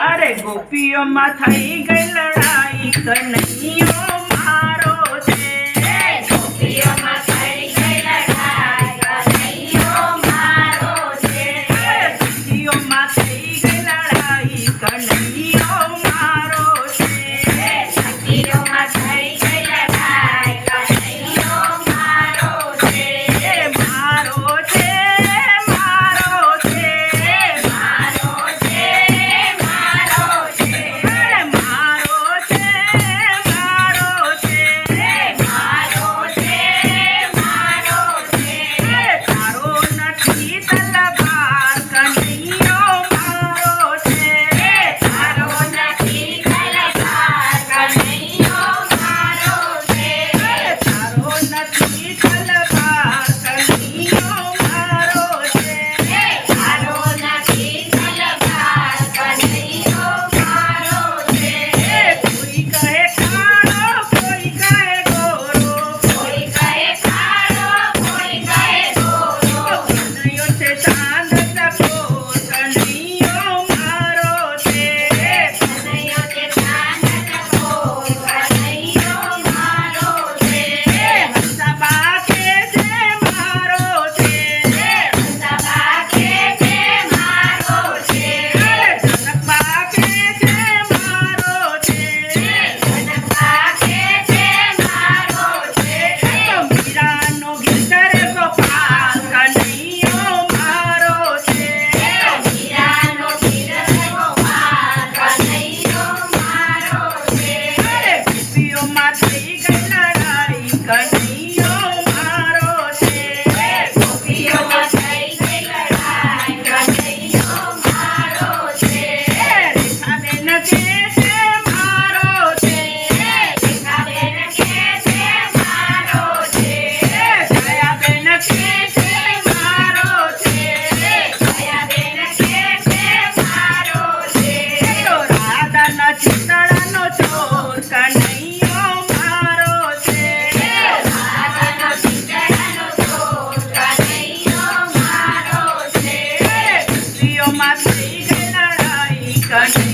અરે ગોપીઓમાં થઈ ગઈ લડાઈ કનૈયો મારો છે. લડાઈ